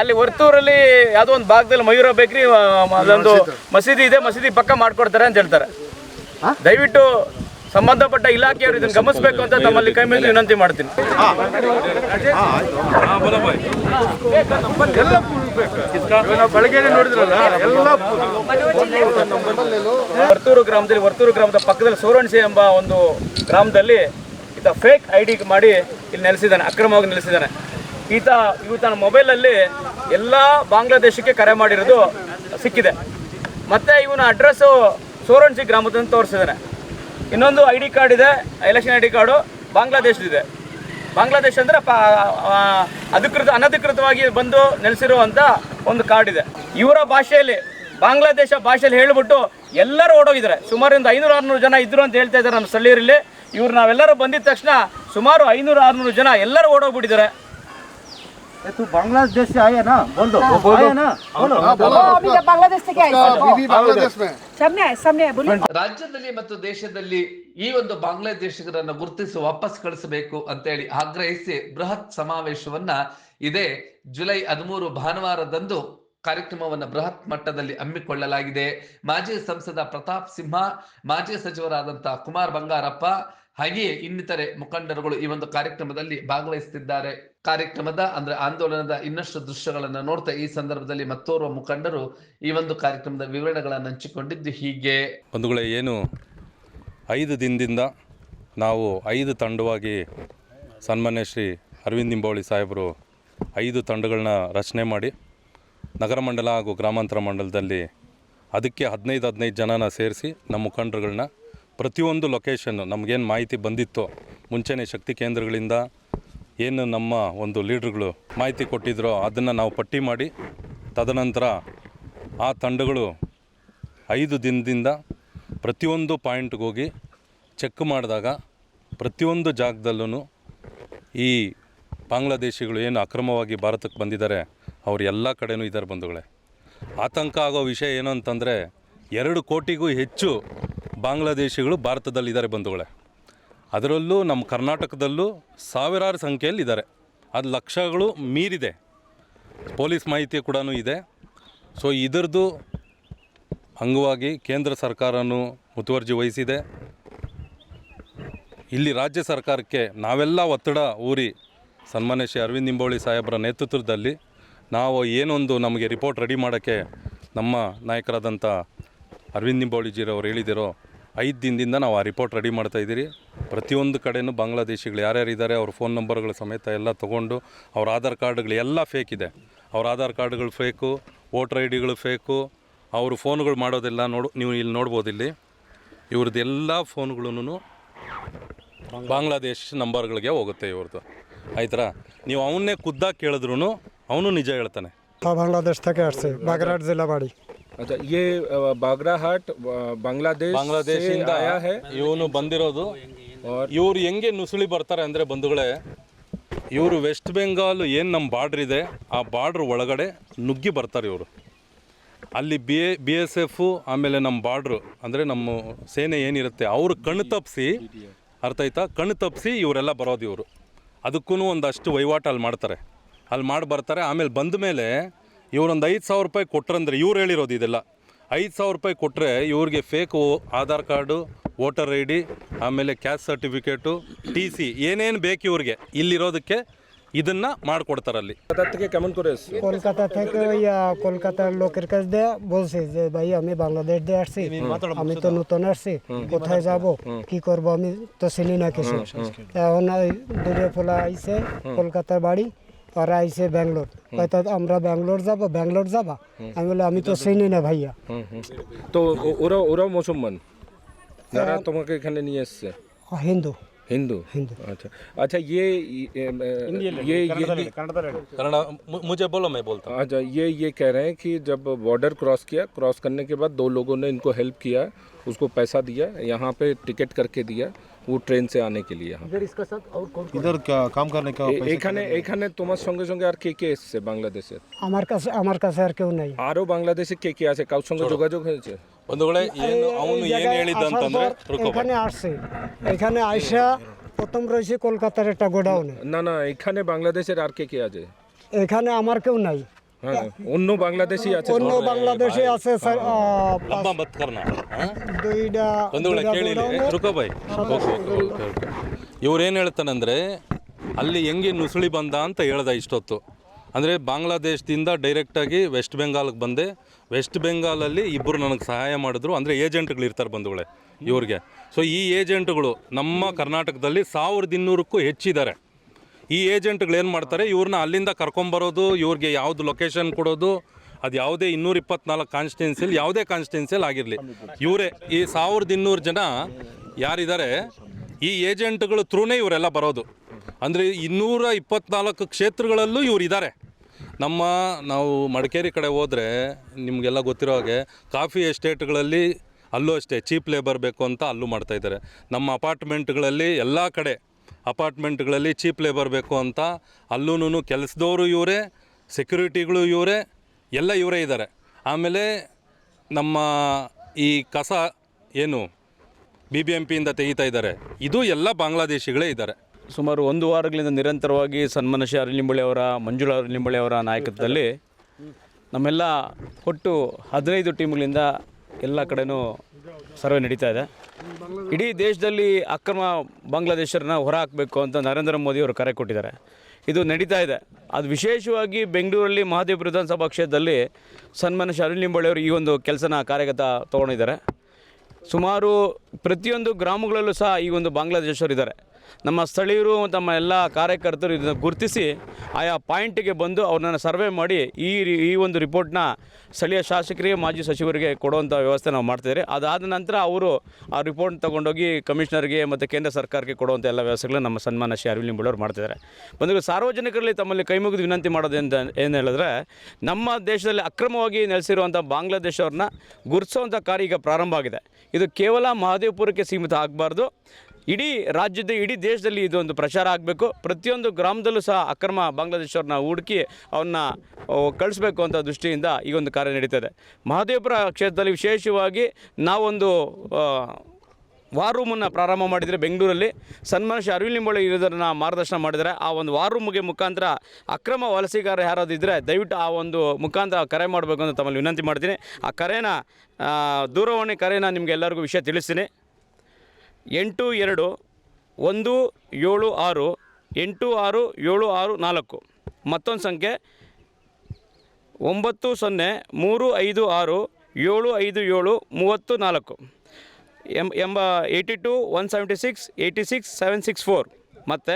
ಅಲ್ಲಿ ವರ್ತೂರಲ್ಲಿ ಯಾವುದೋ ಒಂದು ಭಾಗದಲ್ಲಿ ಮಯೂರ ಬೇಕ್ರಿ ಅದೊಂದು ಮಸೀದಿ ಇದೆ ಮಸೀದಿ ಪಕ್ಕ ಮಾಡ್ಕೊಡ್ತಾರೆ ಅಂತ ಹೇಳ್ತಾರೆ ದಯವಿಟ್ಟು ಸಂಬಂಧಪಟ್ಟ ಇಲಾಖೆಯವರು ಇದನ್ನು ಗಮನಿಸಬೇಕು ಅಂತ ತಮ್ಮಲ್ಲಿ ಕೈ ಮೇಲೆ ವಿನಂತಿ ಮಾಡ್ತೀನಿ. ವರ್ತೂರು ಗ್ರಾಮದಲ್ಲಿ, ವರ್ತೂರು ಗ್ರಾಮದ ಪಕ್ಕದಲ್ಲಿ ಸೋರಣಸಿ ಎಂಬ ಒಂದು ಗ್ರಾಮದಲ್ಲಿ ಈತ ಫೇಕ್ ಐ ಡಿ ಮಾಡಿ ಇಲ್ಲಿ ನೆಲೆಸಿದ್ದಾನೆ, ಅಕ್ರಮವಾಗಿ ನೆಲೆಸಿದ್ದಾನೆ. ಈತ ಇವು ತನ್ನ ಮೊಬೈಲಲ್ಲಿ ಎಲ್ಲ ಬಾಂಗ್ಲಾದೇಶಕ್ಕೆ ಕರೆ ಮಾಡಿರೋದು ಸಿಕ್ಕಿದೆ. ಮತ್ತೆ ಇವನ ಅಡ್ರೆಸ್ಸು ಸೋರಣಸಿ ಗ್ರಾಮದಿಂದ ತೋರಿಸಿದ್ದಾನೆ. ಇನ್ನೊಂದು ಐ ಡಿ ಕಾರ್ಡ್ ಇದೆ ಎಲೆಕ್ಷನ್ ಐ ಡಿ ಕಾರ್ಡು ಬಾಂಗ್ಲಾದೇಶದಿದೆ. ಬಾಂಗ್ಲಾದೇಶ ಅಂದರೆ ಪ ಅಧಿಕೃತ, ಅನಧಿಕೃತವಾಗಿ ಬಂದು ನೆಲೆಸಿರುವಂಥ ಒಂದು ಕಾರ್ಡ್ ಇದೆ. ಇವರ ಭಾಷೆಯಲ್ಲಿ, ಬಾಂಗ್ಲಾದೇಶ ಭಾಷೆಯಲ್ಲಿ ಹೇಳ್ಬಿಟ್ಟು ಎಲ್ಲರೂ ಓಡೋಗಿದ್ದಾರೆ. ಸುಮಾರು ಒಂದು ಐನೂರು ಆರುನೂರು ಜನ ಇದ್ದರು ಅಂತ ಹೇಳ್ತಾ ಇದ್ದಾರೆ ನಮ್ಮ ಸ್ಥಳೀಯರಲ್ಲಿ. ಇವ್ರು ನಾವೆಲ್ಲರೂ ಬಂದಿದ ತಕ್ಷಣ ಸುಮಾರು ಐನೂರು ಆರುನೂರು ಜನ ಎಲ್ಲರೂ ಓಡೋಗ್ಬಿಟ್ಟಿದ್ದಾರೆ. तू बांग्लादेश से आया ना बोल दो आया ना बोलो वो अभी जब बांग्लादेश से क्या है सामने आए सामने आए बोलिए ರಾಜ್ಯದಲ್ಲಿ ಮತ್ತು ದೇಶದಲ್ಲಿ ಈ ಒಂದು ಬಾಂಗ್ಲಾದೇಶಿಗರನ್ನ ಗುರುತಿಸಿ ವಾಪಸ್ ಕಳಿಸಬೇಕು ಅಂತ ಹೇಳಿ ಆಗ್ರಹಿಸಿ ಬೃಹತ್ ಸಮಾವೇಶವನ್ನ ಇದೇ ಜುಲೈ ಹದಿಮೂರು ಭಾನುವಾರದಂದು ಕಾರ್ಯಕ್ರಮವನ್ನ ಬೃಹತ್ ಮಟ್ಟದಲ್ಲಿ ಹಮ್ಮಿಕೊಳ್ಳಲಾಗಿದೆ ಮಾಜಿ ಸಂಸದ ಪ್ರತಾಪ್ ಸಿಂಹ ಮಾಜಿ ಸಚಿವರಾದಂತಹ ಕುಮಾರ್ ಬಂಗಾರಪ್ಪ ಹಾಗೆಯೇ ಇನ್ನಿತರೆ ಮುಖಂಡರುಗಳು ಈ ಒಂದು ಕಾರ್ಯಕ್ರಮದಲ್ಲಿ ಭಾಗವಹಿಸುತ್ತಿದ್ದಾರೆ. ಕಾರ್ಯಕ್ರಮದ ಅಂದ್ರೆ ಆಂದೋಲನದ ಇನ್ನಷ್ಟು ದೃಶ್ಯಗಳನ್ನು ನೋಡ್ತಾ ಈ ಸಂದರ್ಭದಲ್ಲಿ ಮತ್ತೋರ್ವ ಮುಖಂಡರು ಈ ಒಂದು ಕಾರ್ಯಕ್ರಮದ ವಿವರಣೆಗಳನ್ನು ಹಂಚಿಕೊಂಡಿದ್ದು ಹೀಗೆ. ಬಂಧುಗಳೇ, ಏನು? ಐದು ದಿನದಿಂದ ನಾವು ಐದು ತಂಡವಾಗಿ ಸನ್ಮಾನ್ಯ ಶ್ರೀ ಅರವಿಂದ್ ನಿಂಬಾವಳಿ ಸಾಹೇಬರು ಐದು ತಂಡಗಳನ್ನ ರಚನೆ ಮಾಡಿ ನಗರ ಮಂಡಲ ಹಾಗೂ ಗ್ರಾಮಾಂತರ ಮಂಡಲದಲ್ಲಿ ಅದಕ್ಕೆ ಹದಿನೈದು ಹದಿನೈದು ಜನನ ಸೇರಿಸಿ ನಮ್ಮ ಮುಖಂಡರುಗಳನ್ನ ಪ್ರತಿಯೊಂದು ಲೊಕೇಶನ್ನು ನಮಗೇನು ಮಾಹಿತಿ ಬಂದಿತ್ತು, ಮುಂಚೆನೇ ಶಕ್ತಿ ಕೇಂದ್ರಗಳಿಂದ ಏನು ನಮ್ಮ ಒಂದು ಲೀಡ್ರುಗಳು ಮಾಹಿತಿ ಕೊಟ್ಟಿದ್ರೋ ಅದನ್ನು ನಾವು ಪಟ್ಟಿ ಮಾಡಿ, ತದನಂತರ ಆ ತಂಡಗಳು ಐದು ದಿನದಿಂದ ಪ್ರತಿಯೊಂದು ಪಾಯಿಂಟ್ಗೆ ಹೋಗಿ ಚೆಕ್ ಮಾಡಿದಾಗ ಪ್ರತಿಯೊಂದು ಜಾಗದಲ್ಲೂ ಈ ಬಾಂಗ್ಲಾದೇಶಿಗಳು ಏನು ಅಕ್ರಮವಾಗಿ ಭಾರತಕ್ಕೆ ಬಂದಿದ್ದಾರೆ, ಅವರು ಎಲ್ಲ ಕಡೆನೂ ಇದ್ದಾರೆ ಬಂಧುಗಳೇ. ಆತಂಕ ಆಗೋ ವಿಷಯ ಏನು ಅಂತಂದರೆ ಎರಡು ಕೋಟಿಗೂ ಹೆಚ್ಚು ಬಾಂಗ್ಲಾದೇಶಿಗಳು ಭಾರತದಲ್ಲಿದ್ದಾರೆ ಬಂಧುಗಳೇ. ಅದರಲ್ಲೂ ನಮ್ಮ ಕರ್ನಾಟಕದಲ್ಲೂ ಸಾವಿರಾರು ಸಂಖ್ಯೆಯಲ್ಲಿ ಇದ್ದಾರೆ ಅದು ಲಕ್ಷಗಳು ಮೀರಿದೆ. ಪೊಲೀಸ್ ಮಾಹಿತಿ ಕೂಡ ಇದೆ. ಸೊ ಇದರದ್ದು ಅಂಗವಾಗಿ ಕೇಂದ್ರ ಸರ್ಕಾರನೂ ಮುತುವರ್ಜಿ ವಹಿಸಿದೆ. ಇಲ್ಲಿ ರಾಜ್ಯ ಸರ್ಕಾರಕ್ಕೆ ನಾವೆಲ್ಲ ಒತ್ತಡ ಊರಿ ಸನ್ಮಾನ್ಯ ಶ್ರೀ ಅರವಿಂದ್ ನಿಂಬೋಳಿ ಸಾಹೇಬರ ನೇತೃತ್ವದಲ್ಲಿ ನಾವು ಏನೊಂದು ನಮಗೆ ರಿಪೋರ್ಟ್ ರೆಡಿ ಮಾಡೋಕ್ಕೆ ನಮ್ಮ ನಾಯಕರಾದಂಥ ಅರವಿಂದ್ ನಿಂಬೋಳಿಜಿರವ್ರು ಹೇಳಿದಿರೋ ಐದು ದಿನದಿಂದ ನಾವು ಆ ರಿಪೋರ್ಟ್ ರೆಡಿ ಮಾಡ್ತಾ ಇದ್ದೀರಿ. ಪ್ರತಿಯೊಂದು ಕಡೆಯೂ ಬಾಂಗ್ಲಾದೇಶಿಗಳು ಯಾರ್ಯಾರು ಇದ್ದಾರೆ, ಅವ್ರ ಫೋನ್ ನಂಬರ್ಗಳ ಸಮೇತ ಎಲ್ಲ ತೊಗೊಂಡು ಅವ್ರ ಆಧಾರ್ ಕಾರ್ಡ್ಗಳು ಎಲ್ಲ ಫೇಕ್ ಇದೆ. ಅವ್ರ ಆಧಾರ್ ಕಾರ್ಡ್ಗಳು ಫೇಕು ವೋಟರ್ ಐ ಡಿಗಳು ಫೇಕು ಅವ್ರ ಫೋನ್ಗಳು ಮಾಡೋದೆಲ್ಲ, ನೋಡು, ನೀವು ಇಲ್ಲಿ ನೋಡ್ಬೋದು ಇಲ್ಲಿ. ಇವ್ರದ್ದು ಎಲ್ಲ ಫೋನ್ಗಳೂ ಬಾಂಗ್ಲಾದೇಶ್ ನಂಬರ್ಗಳಿಗೆ ಹೋಗುತ್ತೆ ಇವ್ರದ್ದು. ಆಯ್ತಾ ನೀವು ಅವನ್ನೇ ಖುದ್ದಾಗಿ ಕೇಳಿದ್ರೂ ಅವನು ನಿಜ ಹೇಳ್ತಾನೆ. ಬಾಂಗ್ಲಾದೇಶ್ ತಗ ಬಾಗರಾಟ್ ಜಿಲ್ಲಾ ಮಾಡಿ अच्छा ये अ, बागराहाट अ, बांग्लादेश ಬಾಂಗ್ಲಾದೇಶಿಂದ से आया है ಇವನು ಬಂದಿರೋದು ಇವ್ರು ಹೆಂಗೆ ನುಸುಳಿ ಬರ್ತಾರೆ ಅಂದರೆ ಬಂಧುಗಳೇ ಇವರು ವೆಸ್ಟ್ ಬೆಂಗಾಲ್ ಏನು ನಮ್ಮ ಬಾರ್ಡ್ರ್ ಇದೆ ಆ ಬಾರ್ಡ್ರ್ ಒಳಗಡೆ ನುಗ್ಗಿ ಬರ್ತಾರೆ ಇವರು ಅಲ್ಲಿ B A B S F ಆಮೇಲೆ ನಮ್ಮ ಬಾರ್ಡ್ರು ಅಂದರೆ ನಮ್ಮ ಸೇನೆ ಏನಿರುತ್ತೆ ಅವರು ಕಣ್ಣು ತಪ್ಪಿಸಿ ಅರ್ಥ ಆಯ್ತಾ ಕಣ್ಣು ತಪ್ಪಿಸಿ ಇವರೆಲ್ಲ ಬರೋದು ಇವರು ಅದಕ್ಕೂ ಒಂದಷ್ಟು ವಹಿವಾಟು ಅಲ್ಲಿ ಮಾಡ್ತಾರೆ ಅಲ್ಲಿ ಮಾಡಿ ಬರ್ತಾರೆ ಆಮೇಲೆ ಬಂದ ಮೇಲೆ ಇವರೊಂದು ಐದು ಸಾವಿರ ರೂಪಾಯಿ ಕೊಟ್ರಂದ್ರೆ ಇವ್ರು ಹೇಳಿರೋದು ಇದೆಲ್ಲ ಐದು ಸಾವಿರ ರೂಪಾಯಿ ಕೊಟ್ಟರೆ ಇವ್ರಿಗೆ fake Aadhaar card voter I D ಆಮೇಲೆ ಕ್ಯಾಸ್ಟ್ ಸರ್ಟಿಫಿಕೇಟು ಟಿ ಸಿ ಏನೇನು ಬೇಕು ಇವ್ರಿಗೆ ಇಲ್ಲಿರೋದಕ್ಕೆ ಇದನ್ನು ಮಾಡಿಕೊಡ್ತಾರೆ ಅಲ್ಲಿ কোথা থেকে কেমন করে এসছো কলকাতা থেকে ওই আহ, কলকাতার লোকের কাছ দিয়ে বলছে যে ভাই আমি বাংলাদেশ দিয়ে আসছি আমি তো নতুন আসছি কোথায় যাব কি করব আমি তো চিনি না কিছু এখন ওই দূরে ফোলা আইছে কলকাতার বাড়ি ওরা আইসে ব্যাঙ্গলোর। হয়তো আমরা ব্যাঙ্গলোর যাব ব্যাঙ্গলোর যাবা? আমি বলে আমি তো চিনি না ভাইয়া। তো ওরা ওরাও মুসলমান? যারা তোমাকে এখানে নিয়ে এসছে? হিন্দু। हिंदू हिंदू अच्छा अच्छा ये ये ये ये ಕನ್ನಡ ಮು- ಮುಜೆ ಬೋಲೋ ಮೈ ಬೋಲ್ತಾ अच्छा ये ये कह रहे हैं कि जब बॉर्डर क्रॉस किया क्रॉस करने के बाद दो लोगों ने इनको हेल्प किया उसको पैसा दिया यहाँ पे टिकट करके दिया वो ट्रेन से आने के लिए यहाँ इधर क्या काम करने का এ- এখানে এখানে তোমার সঙ্গে সঙ্গে আর কে কে এসছে বাংলাদেশের আমার কাছে আমার কাছে আর কেউ নাই আরো বাংলাদেশে কে কে আছে কারোর সঙ্গে যোগাযোগ হয়েছে ಬಂಧುಗಳೇ ಏನು ಅವನು এই ಏನು জায়গায় ಹೇಳಿದ್ದ আসার ಅಂತಂದ್ರೆ পর ರುಕೋ এখানে আসছে এখানে আইসা প্রথম রয়েছে কলকাতার একটা গোডাউনে না না এখানে বাংলাদেশের আর কে কে আছে এখানে আমার কেউ নাই হ্যাঁ অন্য বাংলাদেশি আছে অন্য বাংলাদেশে আছে স্যার, আহ, ಹಬ್ಬ ಮತ್ ಕರ್ನ ಹಾಂ দুইটা ಬಂಧುಗಳೇ দুইটা ಕೇಳಿ গোডাউনে ರುಕೋ ಬಾಯ್ ಇವ್ರೇನು ಹೇಳ್ತಾನಂದ್ರೆ ಅಲ್ಲಿ ಹೆಂಗೆ ನುಸುಳಿ ಬಂದ ಅಂತ ಹೇಳ್ದ ಇಷ್ಟೊತ್ತು ಅಂದರೆ ಬಾಂಗ್ಲಾದೇಶದಿಂದ ಡೈರೆಕ್ಟಾಗಿ ವೆಸ್ಟ್ ಬೆಂಗಾಲ್ಗೆ ಬಂದೆ. ವೆಸ್ಟ್ ಬೆಂಗಾಲಲ್ಲಿ ಇಬ್ಬರು ನನಗೆ ಸಹಾಯ ಮಾಡಿದ್ರು. ಅಂದರೆ ಏಜೆಂಟ್ಗಳು ಇರ್ತಾರೆ ಬಂಧುಗಳೇ, ಇವ್ರಿಗೆ. ಸೊ ಈ ಏಜೆಂಟ್ಗಳು ನಮ್ಮ ಕರ್ನಾಟಕದಲ್ಲಿ ಸಾವಿರದ ಇನ್ನೂರಕ್ಕೂ ಹೆಚ್ಚಿದ್ದಾರೆ. ಈ ಏಜೆಂಟ್ಗಳು ಏನು ಮಾಡ್ತಾರೆ ಇವ್ರನ್ನ ಅಲ್ಲಿಂದ ಕರ್ಕೊಂಬರೋದು, ಇವ್ರಿಗೆ ಯಾವುದು ಲೊಕೇಶನ್ ಕೊಡೋದು, ಅದು ಯಾವುದೇ ಇನ್ನೂರ ಇಪ್ಪತ್ನಾಲ್ಕು ಕಾನ್ಸ್ಟಿಟ್ಯೂನ್ಸಿಲಿ ಯಾವುದೇ ಕಾನ್ಸ್ಟಿಟ್ಯೂನ್ಸಿಯಲ್ಲಿ ಆಗಿರಲಿ. ಇವರೇ, ಈ ಸಾವಿರದ ಇನ್ನೂರು ಜನ ಯಾರಿದ್ದಾರೆ ಈ ಏಜೆಂಟ್ಗಳು ಥ್ರೂನೇ ಇವರೆಲ್ಲ ಬರೋದು. ಅಂದರೆ ಇನ್ನೂರ ಇಪ್ಪತ್ನಾಲ್ಕು ಕ್ಷೇತ್ರಗಳಲ್ಲೂ ಇವರು ಇದ್ದಾರೆ ನಮ್ಮ ನಾವು ಮಡಿಕೇರಿ ಕಡೆ ಹೋದರೆ ನಿಮಗೆಲ್ಲ ಗೊತ್ತಿರೋ ಹಾಗೆ ಕಾಫಿ ಎಸ್ಟೇಟ್ಗಳಲ್ಲಿ ಅಲ್ಲೂ ಅಷ್ಟೇ ಚೀಪ್ ಲೇಬರ್ ಬೇಕು ಅಂತ ಅಲ್ಲೂ ಮಾಡ್ತಾಯಿದ್ದಾರೆ ನಮ್ಮ ಅಪಾರ್ಟ್ಮೆಂಟ್ಗಳಲ್ಲಿ ಎಲ್ಲ ಕಡೆ ಅಪಾರ್ಟ್ಮೆಂಟ್ಗಳಲ್ಲಿ ಚೀಪ್ ಲೇಬರ್ ಬೇಕು ಅಂತ ಅಲ್ಲೂ ಕೆಲಸದವರು ಇವರೇ, ಸೆಕ್ಯೂರಿಟಿಗಳು ಇವರೇ, ಎಲ್ಲ ಇವರೇ ಇದ್ದಾರೆ. ಆಮೇಲೆ ನಮ್ಮ ಈ ಕಸ ಏನು ಬಿ ಬಿ ಎಂ ತೆಗಿತಾ ಇದ್ದಾರೆ. ಇದು ಎಲ್ಲ ಬಾಂಗ್ಲಾದೇಶಿಗಳೇ ಇದ್ದಾರೆ. ಸುಮಾರು ಒಂದು ವಾರಗಳಿಂದ ನಿರಂತರವಾಗಿ ಸನ್ಮಾನಶಿ ಅರಳಿಂಬಳಿ ಅವರ, ಮಂಜುಳಾ ಅರಳಿಂಬಳಿ ಅವರ ನಾಯಕತ್ವದಲ್ಲಿ ನಮ್ಮೆಲ್ಲ ಒಟ್ಟು ಹದಿನೈದು ಟೀಮ್ಗಳಿಂದ ಎಲ್ಲ ಕಡೆನೂ ಸರ್ವೆ ನಡೀತಾ ಇದೆ. ಇಡೀ ದೇಶದಲ್ಲಿ ಅಕ್ರಮ ಬಾಂಗ್ಲಾದೇಶರನ್ನ ಹೊರ ಹಾಕಬೇಕು ಅಂತ ನರೇಂದ್ರ ಮೋದಿ ಅವರು ಕರೆ ಕೊಟ್ಟಿದ್ದಾರೆ. ಇದು ನಡೀತಾ ಇದೆ. ಅದು ವಿಶೇಷವಾಗಿ ಬೆಂಗಳೂರಲ್ಲಿ ಮಹಾದೇವ್ ವಿಧಾನಸಭಾ ಕ್ಷೇತ್ರದಲ್ಲಿ ಸನ್ಮಾನ ಅರುಣ್ ಅವರು ಈ ಒಂದು ಕೆಲಸನ ಕಾರ್ಯಗತ ತೊಗೊಂಡಿದ್ದಾರೆ. ಸುಮಾರು ಪ್ರತಿಯೊಂದು ಗ್ರಾಮಗಳಲ್ಲೂ ಸಹ ಈ ಒಂದು ಬಾಂಗ್ಲಾದೇಶರು ಇದ್ದಾರೆ. ನಮ್ಮ ಸ್ಥಳೀಯರು ತಮ್ಮ ಎಲ್ಲ ಕಾರ್ಯಕರ್ತರು ಇದನ್ನು ಗುರುತಿಸಿ ಆಯಾ ಪಾಯಿಂಟಿಗೆ ಬಂದು ಅವ್ರನ್ನ ಸರ್ವೆ ಮಾಡಿ ಈ ಈ ಒಂದು ರಿಪೋರ್ಟ್ನ ಸ್ಥಳೀಯ ಶಾಸಕರಿಗೆ, ಮಾಜಿ ಸಚಿವರಿಗೆ ಕೊಡುವಂಥ ವ್ಯವಸ್ಥೆ ನಾವು ಮಾಡ್ತಿದ್ದೀರಿ ಅದಾದ ನಂತರ ಅವರು ಆ ರಿಪೋರ್ಟ್ ತೊಗೊಂಡೋಗಿ ಕಮಿಷನರ್ಗೆ ಮತ್ತು ಕೇಂದ್ರ ಸರ್ಕಾರಕ್ಕೆ ಕೊಡುವಂಥ ಎಲ್ಲ ವ್ಯವಸ್ಥೆಗಳನ್ನ ನಮ್ಮ ಸನ್ಮಾನ ಶ್ರೀ ಅರವಿಂದ್ ಲಿಂಬಳವ್ರು ಮಾಡ್ತಿದ್ದಾರೆ ಬಂದು ಸಾರ್ವಜನಿಕರಲ್ಲಿ ತಮ್ಮಲ್ಲಿ ಕೈ ಮುಗಿದು ವಿನಂತಿ ಮಾಡೋದು ಅಂತ ಏನು ಹೇಳಿದ್ರೆ ನಮ್ಮ ದೇಶದಲ್ಲಿ ಅಕ್ರಮವಾಗಿ ನೆಲೆಸಿರುವಂಥ ಬಾಂಗ್ಲಾದೇಶವ್ರನ್ನ ಗುರುತಿಸುವಂಥ ಕಾರ್ಯ ಈಗ ಪ್ರಾರಂಭ ಆಗಿದೆ. ಇದು ಕೇವಲ ಮಹದೇವಪುರಕ್ಕೆ ಸೀಮಿತ ಆಗಬಾರ್ದು. ಇಡೀ ರಾಜ್ಯದ ಇಡೀ ದೇಶದಲ್ಲಿ ಇದೊಂದು ಪ್ರಚಾರ ಆಗಬೇಕು. ಪ್ರತಿಯೊಂದು ಗ್ರಾಮದಲ್ಲೂ ಸಹ ಅಕ್ರಮ ಬಾಂಗ್ಲಾದೇಶವ್ರನ್ನ ಹುಡುಕಿ ಅವನ್ನ ಕಳಿಸ್ಬೇಕು ಅಂತ ದೃಷ್ಟಿಯಿಂದ ಈ ಒಂದು ಕಾರ್ಯ ನಡೀತದೆ. ಮಹದೇವಪುರ ಕ್ಷೇತ್ರದಲ್ಲಿ ವಿಶೇಷವಾಗಿ ನಾವೊಂದು ವಾರ್ ರೂಮನ್ನು ಪ್ರಾರಂಭ ಮಾಡಿದರೆ ಬೆಂಗಳೂರಲ್ಲಿ. ಸನ್ಮಾನ ಶ್ರೀ ಅರವಿಂದ್ ಲಿಂಬಾವಳಿ ಇರೋದನ್ನ ಮಾರ್ಗದರ್ಶನ ಮಾಡಿದರೆ ಆ ಒಂದು ವಾರ್ ರೂಮ್ಗೆ ಮುಖಾಂತರ ಅಕ್ರಮ ವಲಸಿಗಾರ ಯಾರಾದಿದ್ದರೆ ದಯವಿಟ್ಟು ಆ ಒಂದು ಮುಖಾಂತರ ಕರೆ ಮಾಡಬೇಕು ಅಂತ ತಮ್ಮಲ್ಲಿ ವಿನಂತಿ ಮಾಡ್ತೀನಿ. ಆ ಕರೆನ ದೂರವಾಣಿ ಕರೆನ ನಿಮಗೆಲ್ಲರಿಗೂ ವಿಷಯ ತಿಳಿಸ್ತೀನಿ. ಎಂಟು ಎರಡು, ಒಂದು ಏಳು ಆರು, ಎಂಟು ಆರು ಏಳು ಆರು ನಾಲ್ಕು. ಮತ್ತೊಂದು ಸಂಖ್ಯೆ, ಒಂಬತ್ತು ಸೊನ್ನೆ ಮೂರು ಐದು ಆರು ಏಳು ಐದು ಏಳು ಮೂವತ್ತು ನಾಲ್ಕು. ಎಂಬ eighty two one seventy six eighty six seven six four ಮತ್ತು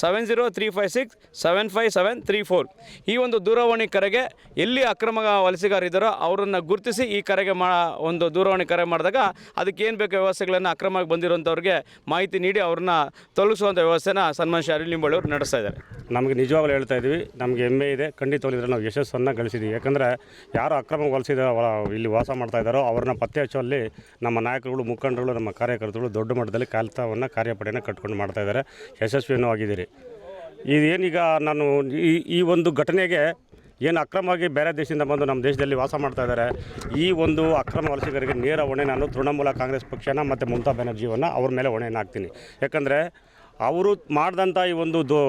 seven zero three five six seven five seven three four ಈ ಒಂದು ದೂರವಾಣಿ ಕರೆಗೆ ಎಲ್ಲಿ ಅಕ್ರಮ ವಲಸಿಗಾರಿದ್ದಾರೋ ಅವರನ್ನು ಗುರುತಿಸಿ ಈ ಕರೆಗೆ ಮಾ ಒಂದು ದೂರವಾಣಿ ಕರೆ ಮಾಡಿದಾಗ ಅದಕ್ಕೆ ಏನು ಬೇಕು ವ್ಯವಸ್ಥೆಗಳನ್ನು ಅಕ್ರಮವಾಗಿ ಬಂದಿರುವಂಥವ್ರಿಗೆ ಮಾಹಿತಿ ನೀಡಿ ಅವ್ರನ್ನ ತೊಲಗಿಸುವಂಥ ವ್ಯವಸ್ಥೆನ ಸನ್ಮಾನ್ ಶಾರಿ ಲಿಂಬಾವಳಿ ಅವರು ನಡೆಸ್ತಾ ಇದ್ದಾರೆ. ನಮಗೆ ನಿಜವಾಗ್ಲೂ ಹೇಳ್ತಾ ಇದ್ವಿ ನಮಗೆ ಹೆಮ್ಮೆ ಇದೆ ಖಂಡಿತವಾಗಿದ್ರೆ ನಾವು ಯಶಸ್ಸನ್ನು ಗಳಿಸಿದ್ವಿ ಯಾಕಂದರೆ ಯಾರು ಅಕ್ರಮ ವಲಸಿದ ಇಲ್ಲಿ ವಾಸ ಮಾಡ್ತಾ ಇದ್ದಾರೋ ಅವ್ರನ್ನ ಪತ್ತೆ ಹಚ್ಚುವಲ್ಲಿ ನಮ್ಮ ನಾಯಕರುಗಳು, ಮುಖಂಡರುಗಳು, ನಮ್ಮ ಕಾರ್ಯಕರ್ತರು ದೊಡ್ಡ ಮಟ್ಟದಲ್ಲಿ ಕಾಲ್ತವನ್ನು ಕಾರ್ಯಪಡೆಯನ್ನು ಕಟ್ಕೊಂಡು ಮಾಡ್ತಾ ಇದ್ದಾರೆ. ಯಶಸ್ವಿನೂ ಆಗಿದ್ದೀರಿ. ಇದೇನೀಗ ನಾನು ಈ ಈ ಒಂದು ಘಟನೆಗೆ ಏನು ಅಕ್ರಮವಾಗಿ ಬೇರೆ ದೇಶದಿಂದ ಬಂದು ನಮ್ಮ ದೇಶದಲ್ಲಿ ವಾಸ ಮಾಡ್ತಾ ಇದ್ದಾರೆ, ಈ ಒಂದು ಅಕ್ರಮ ವಲಸಿಗರಿಗೆ ನೇರ ಹೊಣೆ ನಾನು ತೃಣಮೂಲ ಕಾಂಗ್ರೆಸ್ ಪಕ್ಷನ ಮತ್ತು ಮಮತಾ ಬ್ಯಾನರ್ಜಿಯನ್ನು ಅವ್ರ ಮೇಲೆ ಹೊಣೆಯನ್ನು ಹಾಕ್ತೀನಿ. ಯಾಕಂದರೆ ಅವರು ಮಾಡಿದಂಥ ಈ ಒಂದು ದೋ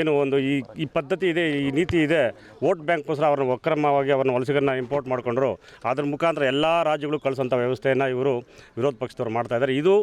ಏನು ಒಂದು ಈ ಈ ಪದ್ಧತಿ ಇದೆ, ಈ ನೀತಿ ಇದೆ, ವೋಟ್ ಬ್ಯಾಂಕ್ ಬ್ಯಾಂಕ್ಗೋಸ್ಕರ ಅವ್ರನ್ನ ಅಕ್ರಮವಾಗಿ ಅವ್ರನ್ನ ವಲಸಿಗರನ್ನ ಇಂಪೋರ್ಟ್ ಮಾಡಿಕೊಂಡ್ರು, ಅದ್ರ ಮುಖಾಂತರ ಎಲ್ಲ ರಾಜ್ಯಗಳು ಕಳಿಸೋಂಥ ವ್ಯವಸ್ಥೆಯನ್ನು ಇವರು ವಿರೋಧ ಪಕ್ಷದವ್ರು ಮಾಡ್ತಾ ಇದ್ದಾರೆ. ಇದು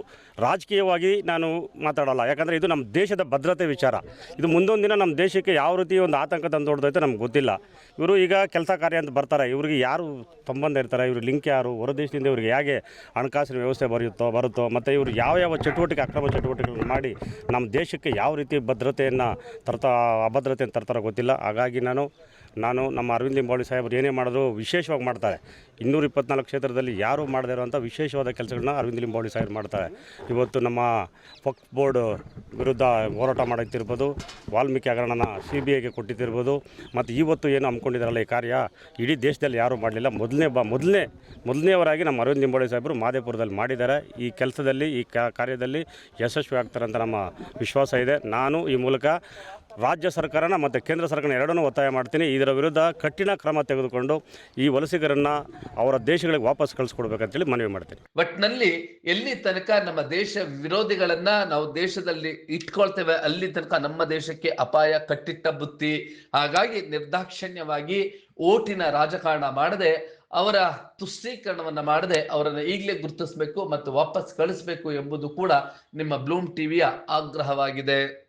ರಾಜಕೀಯವಾಗಿ ನಾನು ಮಾತಾಡೋಲ್ಲ, ಯಾಕಂದರೆ ಇದು ನಮ್ಮ ದೇಶದ ಭದ್ರತೆ ವಿಚಾರ. ಇದು ಮುಂದೊಂದು ದಿನ ನಮ್ಮ ದೇಶಕ್ಕೆ ಯಾವ ರೀತಿ ಒಂದು ಆತಂಕ ತಂದು ಹೊಡೆದೈತೆ ನಮ್ಗೆ ಗೊತ್ತಿಲ್ಲ. ಇವರು ಈಗ ಕೆಲಸ ಕಾರ್ಯ ಅಂತ ಬರ್ತಾರೆ, ಇವ್ರಿಗೆ ಯಾರು ಸಂಬಂಧ ಇರ್ತಾರೆ, ಇವರು ಲಿಂಕ್ ಯಾರು, ಹೊರ ದೇಶದಿಂದ ಇವ್ರಿಗೆ ಹೇಗೆ ಹಣಕಾಸಿನ ವ್ಯವಸ್ಥೆ ಬರೆಯುತ್ತೋ, ಬರುತ್ತೋ, ಮತ್ತು ಇವರು ಯಾವ ಯಾವ ಚಟುವಟಿಕೆ, ಅಕ್ರಮ ಚಟುವಟಿಕೆಗಳನ್ನು ಮಾಡಿ ನಮ್ಮ ದೇಶಕ್ಕೆ ಯಾವ ರೀತಿ ಭದ್ರತೆಯನ್ನು ತರ್ತಾ ಅಭದ್ರತೆಯನ್ನು ತರ್ತಾರೋ ಗೊತ್ತಿಲ್ಲ. ಹಾಗಾಗಿ ನಾನು ನಾನು ನಮ್ಮ ಅರವಿಂದ್ ಲಿಂಬಾವಳಿ ಸಾಹೇಬರು ಏನೇ ಮಾಡಿದ್ರು ವಿಶೇಷವಾಗಿ ಮಾಡ್ತಾರೆ. ಇನ್ನೂರ ಇಪ್ಪತ್ನಾಲ್ಕು ಕ್ಷೇತ್ರದಲ್ಲಿ ಯಾರು ಮಾಡದೇ ಇರುವಂಥ ವಿಶೇಷವಾದ ಕೆಲಸಗಳನ್ನ ಅರವಿಂದ್ ಲಿಂಬಾವಳಿ ಸಾಹೇಬರು ಮಾಡ್ತಾರೆ. ಇವತ್ತು ನಮ್ಮ ಫಕ್ ಬೋರ್ಡ್ ವಿರುದ್ಧ ಹೋರಾಟ ಮಾಡುತ್ತಿರ್ಬೋದು ವಾಲ್ಮೀಕಿ ಹಗರಣನ ಸಿ ಬಿ ಐಗೆ ಕೊಟ್ಟಿದ್ದಿರ್ಬೋದು, ಮತ್ತು ಇವತ್ತು ಏನು ಹಮ್ಮಿಕೊಂಡಿದ್ದಾರಲ್ಲ ಈ ಕಾರ್ಯ, ಇಡೀ ದೇಶದಲ್ಲಿ ಯಾರೂ ಮಾಡಲಿಲ್ಲ. ಮೊದಲನೇ ಬ, ಮೊದಲನೇ ಮೊದಲನೇವರಾಗಿ ನಮ್ಮ ಅರವಿಂದ್ ಲಿಂಬಾವಳಿ ಸಾಹೇಬರು ಮಾದೇಪುರದಲ್ಲಿ ಮಾಡಿದ್ದಾರೆ. ಈ ಕೆಲಸದಲ್ಲಿ, ಈ ಕಾರ್ಯದಲ್ಲಿ ಯಶಸ್ವಿ ಆಗ್ತಾರೆ ಅಂತ ನಮ್ಮ ವಿಶ್ವಾಸ ಇದೆ. ನಾನು ಈ ಮೂಲಕ ರಾಜ್ಯ ಸರ್ಕಾರನ ಮತ್ತು ಕೇಂದ್ರ ಸರ್ಕಾರ ಎರಡನ್ನೂ ಒತ್ತಾಯ ಮಾಡ್ತೀನಿ. ಇದರ ವಿರುದ್ಧ ಕಠಿಣ ಕ್ರಮ ತೆಗೆದುಕೊಂಡು ಈ ವಲಸಿಗರನ್ನು ಅವರ ದೇಶಗಳಿಗೆ ವಾಪಸ್ ಕಳಿಸ್ಕೊಡ್ಬೇಕಂತೇಳಿ ಮನವಿ ಮಾಡ್ತೀನಿ. ಒಟ್ನಲ್ಲಿ ಎಲ್ಲಿ ತನಕ ನಮ್ಮ ದೇಶ ವಿರೋಧಿಗಳನ್ನ ನಾವು ದೇಶದಲ್ಲಿ ಇಟ್ಕೊಳ್ತೇವೆ, ಅಲ್ಲಿ ತನಕ ನಮ್ಮ ದೇಶಕ್ಕೆ ಅಪಾಯ, ಕಟ್ಟಿಟ್ಟ ಬುತ್ತಿ, ಹಾಗಾಗಿ ನಿರ್ದಾಕ್ಷಿಣ್ಯವಾಗಿ ಓಟಿನ ರಾಜಕಾರಣ ಮಾಡದೆ, ಅವರ ತುಷ್ಟೀಕರಣವನ್ನು ಮಾಡದೆ ಅವರನ್ನು ಈಗಲೇ ಗುರುತಿಸಬೇಕು ಮತ್ತು ವಾಪಸ್ ಕಳಿಸಬೇಕು ಎಂಬುದು ಕೂಡ ನಿಮ್ಮ ಬ್ಲೂಮ್ ಟಿವಿಯ ಆಗ್ರಹವಾಗಿದೆ.